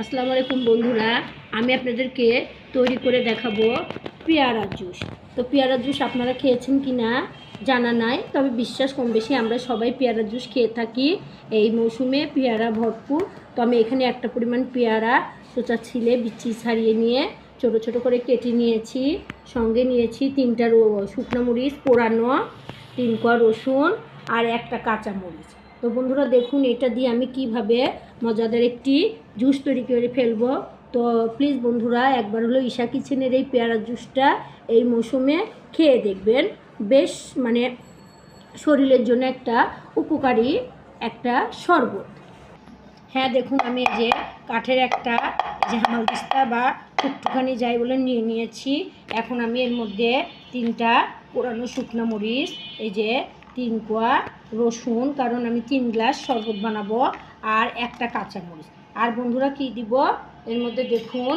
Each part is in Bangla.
আসসালামু আলাইকুম বন্ধুরা, আমি আপনাদেরকে তৈরি করে দেখাবো পেয়ারা জুস। তো পেয়ারা জুস আপনারা খেয়েছেন কি না জানা নাই, তবে বিশ্বাস কম বেশি আমরা সবাই পেয়ারা জুস খেয়ে থাকি। এই মৌসুমে পেয়ারা ভরপুর। তো আমি এখানে একটা পরিমাণ পেয়ারা সোচা ছিলে, বিচি ছাড়িয়ে নিয়ে ছোট ছোট করে কেটে নিয়েছি। সঙ্গে নিয়েছি তিনটা শুকনো মরিচ, পোড়ানো, তিন কোয়া রসুন আর একটা কাঁচা মরিচ। তো বন্ধুরা দেখুন, এটা দিয়ে আমি কীভাবে মজাদার একটি জুস তৈরি করে ফেলব। তো প্লিজ বন্ধুরা, একবার হলো ঈশা কিচেনের এই পেয়ারা জুসটা এই মৌসুমে খেয়ে দেখবেন। বেশ মানে শরীরের জন্য একটা উপকারী একটা শরবত। হ্যাঁ দেখুন, আমি যে কাঠের একটা যে হামালদিস্তা বা টুকটুকানি যাই বলে নিয়ে নিয়েছি। এখন আমি এর মধ্যে তিনটা পুরানো শুকনো মরিচ, এই যে তিন কোয়া রসুন, কারণ আমি তিন গ্লাস শরবত বানাবো আর একটা কাঁচামরিচ। আর বন্ধুরা কি দিব? এর মধ্যে দেখুন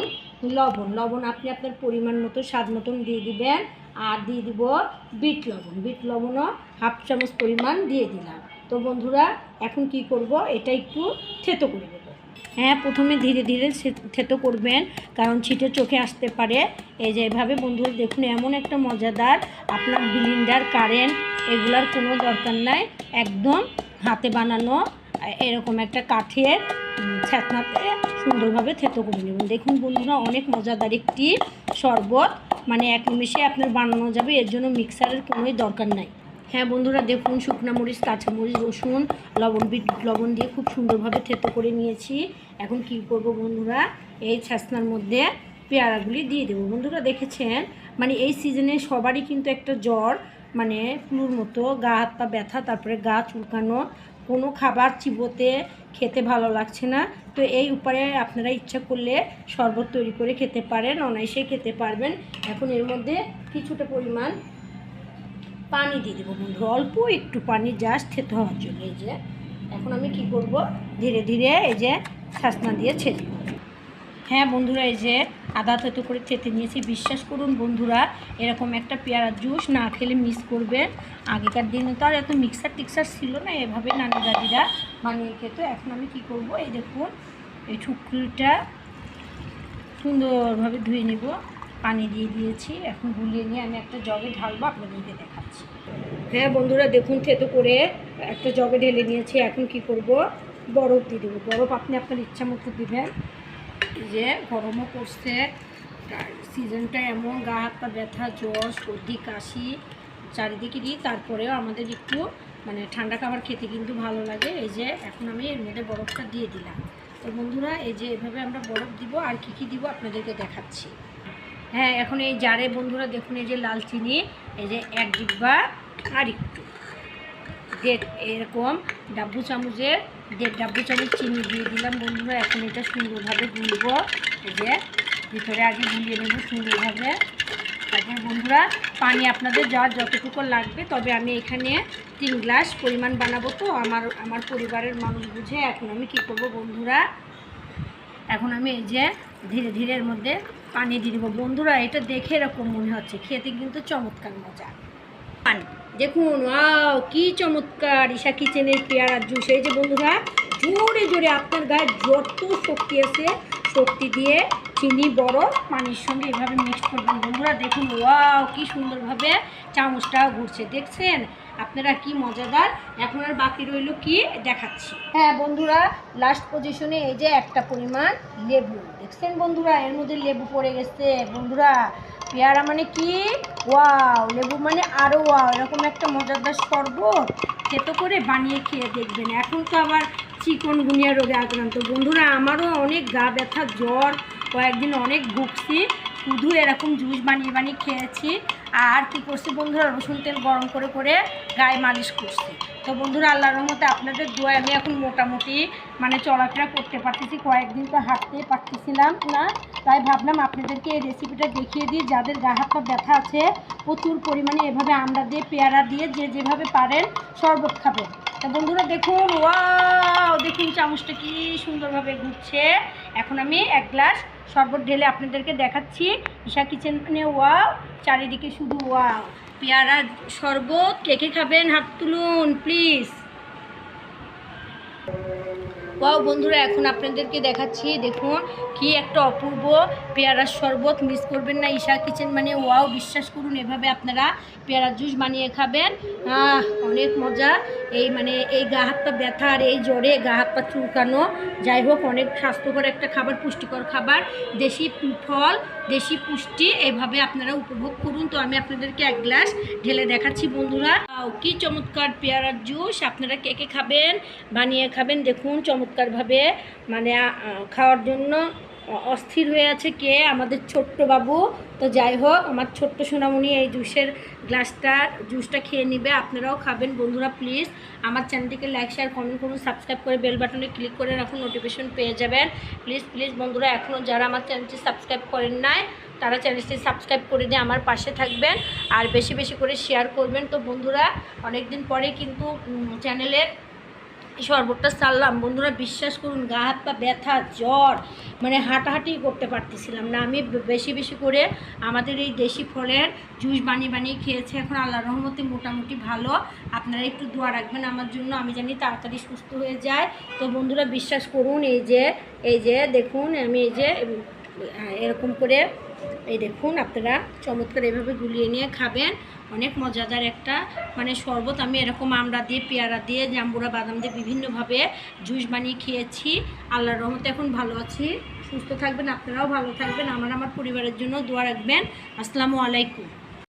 লবণ। লবণ আপনি আপনার পরিমাণ মতো, স্বাদ মতন দিয়ে দিবেন। আর দিয়ে দিব বিট লবণ। বিট লবণও হাফ চামচ পরিমাণ দিয়ে দিলাম। তো বন্ধুরা, এখন কি করব? এটা একটু থেতো করে দেব। হ্যাঁ প্রথমে ধীরে ধীরে থেতো করবেন কারণ ছিটে চোখে আসতে পারে। এই যে এভাবে বন্ধুরা দেখুন এমন একটা মজাদার আপনার বিলিন্ডার কারেন্ট এগুলার কোনো দরকার নাই। একদম হাতে বানানো এরকম একটা কাঠের উম, ছ্যাঁচনাতে সুন্দরভাবে থেতো করে নেবেন। দেখুন বন্ধুরা অনেক মজাদার একটি শরবত। মানে এক নিমেষে আপনার বানানো যাবে এর জন্য মিক্সারের কোনোই দরকার নাই। হ্যাঁ বন্ধুরা, দেখুন, শুকনা মরিচ, কাঁচা মরিচ, রসুন, লবণ বিট লবণ দিয়ে খুব সুন্দরভাবে থেতো করে নিয়েছি। এখন কি করব বন্ধুরা? এই ছাসনার মধ্যে পেয়ারাগুলি দিয়ে দেবো। বন্ধুরা, দেখেছেন? মানে এই সিজনে সবারই কিন্তু একটা জ্বর মানে ফ্লুর মতো, গা হাত পা ব্যথা, তারপরে গা চুলকানো, কোনো খাবার চিবোতে খেতে ভালো লাগছে না। তো এই উপায়ে আপনারা ইচ্ছা করলে শরবত তৈরি করে খেতে পারেন অনায়াসে খেতে পারবেন। এখন এর মধ্যে কিছুটা পরিমাণ পানি দিয়ে দেবো বন্ধু। অল্প একটু পানি জাস্ট খেতে হওয়ার জন্য। এই যে, এখন আমি কি করব? ধীরে ধীরে এই যে ছাসনা দিয়ে ছেড়ে। হ্যাঁ বন্ধুরা, এই যে আদা থেতো করে চেতে নিয়েছি। বিশ্বাস করুন বন্ধুরা, এরকম একটা পেয়ারা জুস না খেলে মিস করবে আগেকার দিনে তো আর এত মিক্সার টিক্সার ছিল না, এভাবে নানি দাদিরা বানিয়ে খেত। এখন আমি কি করব? এই দেখুন, এই ঠুকরিটা সুন্দরভাবে ধুয়ে নিব। পানি দিয়ে দিয়েছি। এখন গুলিয়ে নিয়ে আমি একটা জগে ঢালবো, আপনাদেরকে দেখাচ্ছি। হ্যাঁ বন্ধুরা, দেখুন, থেতো করে একটা জগে ঢেলে নিয়েছি। এখন কি করব? বরফ দিয়ে দেবো। বরফ আপনি আপনার ইচ্ছা মতো দিবেন। যে গরমও পড়ছে। সিজনটা এমন, গা হাত পা ব্যথা, জ্বর, সর্দি, কাশি, চারিদিকে দিই। তারপরেও আমাদের একটু মানে ঠান্ডা খাবার খেতে কিন্তু ভালো লাগে। এই যে এখন আমি এর মধ্যে বরফটা দিয়ে দিলাম। তো বন্ধুরা, এই যে এভাবে আমরা বরফ দিব, আর কি কি দিব আপনাদেরকে দেখাচ্ছি। হ্যাঁ এখন এই জারে বন্ধুরা দেখুন, এই যে লাল চিনি, এই যে এক ডিব্বা আর একটু দেড়, এরকম ডাব্বু চামচের, দেড় ডাব্বু চামচ চিনি দিয়ে দিলাম বন্ধুরা, এখন এটা সুন্দরভাবে গুলব। এই যে ভিতরে আগে গুলিয়ে নেব সুন্দরভাবে। তারপর বন্ধুরা, পানি আপনাদের যার যতটুকু লাগবে, তবে আমি এখানে তিন গ্লাস পরিমাণ বানাবো তো, আমার আমার পরিবারের মানুষ বুঝে এখন আমি কি করব বন্ধুরা? এখন আমি এই যে ধীরে ধীরে মধ্যে পানি দিয়ে দেবো। বন্ধুরা, এটা দেখে এরকম মনে হচ্ছে। খেতে কিন্তু চমৎকার মজা। পানি। দেখুন, ওয়াও, কি চমৎকার ঈশা কিচেনের পেয়ারার জুস। এই যে বন্ধুরা, জোরে জোরে আপনার গায়ে যত শক্তি আছে, শক্তি দিয়ে চিনি বড় পানির সঙ্গে এভাবে মিক্স করবেন। বন্ধুরা, দেখুন, ওয়াও, কি সুন্দরভাবে চামচটা ঘুরছে। দেখছেন? আপনারা কি মজাদার? এখন আর বাকি রইল কি? দেখাচ্ছি। হ্যাঁ বন্ধুরা লাস্ট পজিশনে এই যে একটা পরিমাণ লেবু। দেখছেন বন্ধুরা, এর মধ্যে লেবু পড়ে গেছে। বন্ধুরা, পেয়ারা মানে কি? ওয়াও, লেবু মানে আরও ওয়াও, এরকম একটা মজাদার শরবত। খেতে করে বানিয়ে খেয়ে দেখবেন। এখন তো আবার চিকন গুনিয়া রোগে আক্রান্ত। বন্ধুরা, আমারও অনেক গা ব্যথা, জ্বর, কয়েকদিন অনেক ভুগছি। শুধু এরকম জুস বানিয়ে বানিয়ে খেয়েছি আর কি করছি বন্ধুরা রসুন তেল গরম করে করে গায়ে মালিশ করছি। তো বন্ধুরা, আল্লাহর রহমতে আপনাদের দোয়া আমি এখন মোটামুটি মানে চলাফেরা করতে পারতেছি, কয়েকদিন তো হাঁটতে পারতেছিলাম না। তাই ভাবলাম আপনাদেরকে এই রেসিপিটা দেখিয়ে দিই, যাদের গা হাত পা ব্যথা আছে, প্রচুর পরিমাণে এভাবে আমরা দিয়ে, পেয়ারা দিয়ে যে যেভাবে পারেন শরবত খাবেন। তো বন্ধুরা দেখুন, ওয়াও, দেখুন চামচটা কি সুন্দরভাবে ঘুরছে। এখন আমি এক গ্লাস শরবত ঢেলে আপনাদেরকে দেখাচ্ছি। ঈশা কিচেন মানে ওয়াও, চারিদিকে শুধু ওয়াও। পেয়ারা, শরবত, কে কে খাবেন হাত তুলুন প্লিজ ওয়াও বন্ধুরা, এখন আপনাদেরকে দেখাচ্ছি, দেখুন কি একটা অপূর্ব পেয়ারার শরবত। মিস করবেন না, ঈশা কিচেন মানে ওয়াও, বিশ্বাস করুন, এভাবে আপনারা পেয়ারার জুস বানিয়ে খাবেন। অনেক মজা। এই মানে এই গা হাত পা ব্যথা আর এই জ্বরে গা হাত পা চুলকানো, যাই হোক অনেক স্বাস্থ্যকর একটা খাবার, পুষ্টিকর খাবার। দেশি ফল, দেশি পুষ্টি, এভাবে আপনারা উপভোগ করুন। তো আমি আপনাদেরকে এক গ্লাস ঢেলে দেখাচ্ছি বন্ধুরা। কি চমৎকার পেয়ারার জুস, আপনারা কে কে খাবেন, বানিয়ে খাবেন, দেখুন চমৎকারভাবে মানে খাওয়ার জন্য। অস্থির হয়ে আছে কে? আমাদের ছোট্ট বাবু। তো যাই হোক, আমার ছোট্ট সোনামণি এই জুসের গ্লাসটা, জুসটা খেয়ে নেবে, আপনারাও খাবেন। বন্ধুরা প্লিজ আমার চ্যানেলটিকে লাইক শেয়ার কমেন্ট করুন সাবস্ক্রাইব করে বেল বাটনে ক্লিক করে রাখুন নোটিফিকেশন পেয়ে যাবেন। প্লিজ প্লিজ বন্ধুরা এখনও যারা আমার চ্যানেলটি সাবস্ক্রাইব করেন নাই, তারা চ্যানেলটি সাবস্ক্রাইব করে দিয়ে আমার পাশে থাকবেন আর বেশি বেশি করে শেয়ার করবেন। তো বন্ধুরা অনেক দিন পরে কিন্তু চ্যানেলের এই শরবতটা সারলাম বন্ধুরা বিশ্বাস করুন, গা, হাত, পা ব্যথা, জ্বর মানে হাঁটাহাঁটি করতে পারতেছিলাম না। আমি বেশি বেশি করে আমাদের এই দেশি ফলের জুস বানিয়ে বানিয়ে খেয়েছি। এখন আল্লাহ রহমতে মোটামুটি ভালো। আপনারা একটু দোয়া রাখবেন আমার জন্য। আমি জানি তাড়াতাড়ি সুস্থ হয়ে যায়। তো বন্ধুরা বিশ্বাস করুন, এই যে এই যে দেখুন, আমি এই যে এরকম করে, এই দেখুন, আপনারা চমৎকার এভাবে গুলিয়ে নিয়ে খাবেন। অনেক মজাদার একটা মানে শরবত। আমি এরকম আমরা দিয়ে, পেয়ারা দিয়ে, জাম্বুরা বাদাম দিয়ে বিভিন্নভাবে জুস বানিয়ে খেয়েছি। আল্লাহর রহমতে এখন ভালো আছি। সুস্থ থাকবেন, আপনারাও ভালো থাকবেন। আমার আমার পরিবারের জন্য দোয়া রাখবেন। আসসালামু আলাইকুম।